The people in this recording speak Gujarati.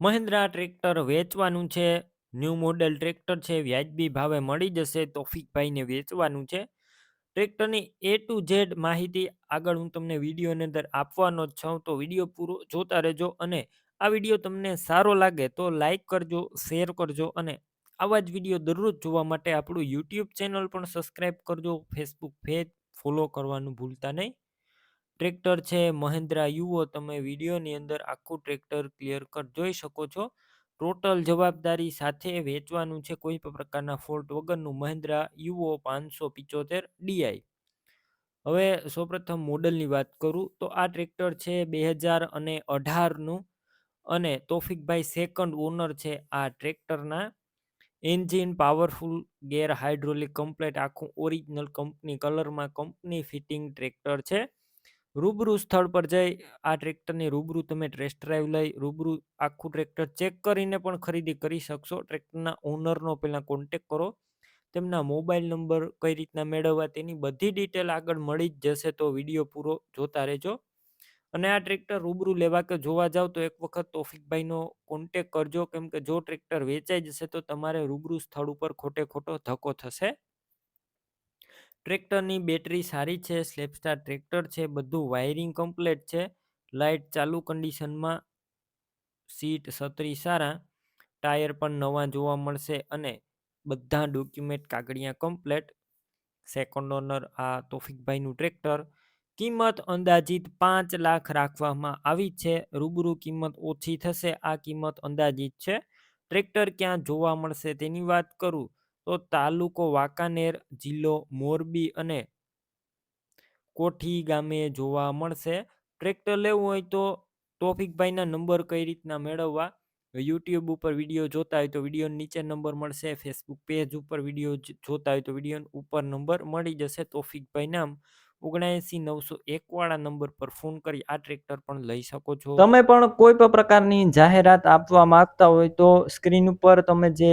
મહિન્દ્રા ટ્રેક્ટર વેચવાનું છે, ન્યૂ મોડેલ ટ્રેક્ટર છે, વ્યાજબી ભાવે મળી જશે તોફિકભાઈને વેચવાનું છે. ટ્રેક્ટરની એ ટુ ઝેડ માહિતી આગળ હું તમને વિડીયોની અંદર આપવાનો જ છું, તો વીડિયો પૂરો જોતા રહેજો અને આ વીડિયો તમને સારો લાગે તો લાઇક કરજો, શેર કરજો અને આવા જ વીડિયો દરરોજ જોવા માટે આપણું યુટ્યુબ ચેનલ પણ સબસ્ક્રાઈબ કરજો, ફેસબુક પેજ ફોલો કરવાનું ભૂલતા નહીં. ટ્રેક્ટર છે, મહિન્દ્રા યુવો તમે વિડીયોની અંદર આખું ટ્રેક્ટર ક્લિયર કટ જોઈ શકો છો. ટોટલ જવાબદારી સાથે વેચવાનું છે કોઈ પણ પ્રકારના ફોલ્ટ વગરનું, મહિન્દ્રા યુવો પાંચસો પિચોતેર ડીઆઈ. હવે સૌપ્રથમ મોડલની વાત કરું, તો આ ટ્રેક્ટર છે બે હજાર અને અઢારનું અને તોફિકભાઈ સેકન્ડ ઓનર છે આ ટ્રેક્ટરના. Engine powerful gear hydraulic complete આખું ઓરિજિનલ કંપની કલરમાં કંપની ફિટિંગ ટ્રેક્ટર છે. રૂબરૂ સ્થળ પર જઈ, આ ટ્રેક્ટરની રૂબરૂ તમે ટેસ્ટ ડ્રાઈવ લઈ, રૂબરૂ આખું ટ્રેક્ટર ચેક કરીને પણ ખરીદી કરી શકશો. ટ્રેક્ટરના ઓનરનો પહેલાં કોન્ટેક કરો. તેમના મોબાઈલ નંબર કઈ રીતના મેળવવા તેની બધી ડિટેલ આગળ મળી જ જશે તો વીડિયો પૂરો જોતા રહેજો. અને આ ટ્રેક્ટર રૂબરૂ લેવા કે જોવા જાવ તો એક વખત તોફિકભાઈનો કોન્ટેક કરજો. કેમ કે જો ટ્રેક્ટર વેચાઈ જશે તો તમારે રૂબરૂ સ્થળ ઉપર ખોટે ખોટો ધક્કો થશે. ટ્રેક્ટરની બેટરી સારી છે, સ્લેપસ્ટાર ટ્રેક્ટર છે, બધું વાયરિંગ કમ્પ્લેટ છે, લાઇટ ચાલુ કન્ડિશનમાં સીટ છત્રી સારા, ટાયર પણ નવા જોવા મળશે અને બધા ડોક્યુમેન્ટ કાગળિયા કમ્પ્લેટ. સેકન્ડ ઓનર આ તોફિકભાઈનું ટ્રેક્ટર. કિંમત અંદાજિત પાંચ લાખ રાખવામાં આવી છે, રૂબરૂ કિંમત ઓછી થશે, આ કિંમત અંદાજિત છે. ટ્રેક્ટર ક્યાં જોવા મળશે તેની વાત કરું. તો તાલુકો વાંકાનેર, જિલ્લો મોરબી અને કોઠી ગામે જોવા મળશે. ટ્રેક્ટર લેવું હોય તો તોફિકભાઈના નંબર કઈ રીતના મેળવવા? યુટ્યુબ ઉપર વીડિયો જોતા હોય તો વીડિયો નીચે નંબર મળશે. ફેસબુક પેજ ઉપર વીડિયો જોતા હોય તો વીડિયો ઉપર નંબર મળી જશે. તોફિકભાઈ નામ ઓગણસી નવસો એક વાળા નંબર પર ફોન કરી આ ટ્રેક્ટર પણ લઈ શકો છો. તમે પણ કોઈ પણ પ્રકારની જાહેરાત આપવા માંગતા હોય તો સ્ક્રીન ઉપર તમે જે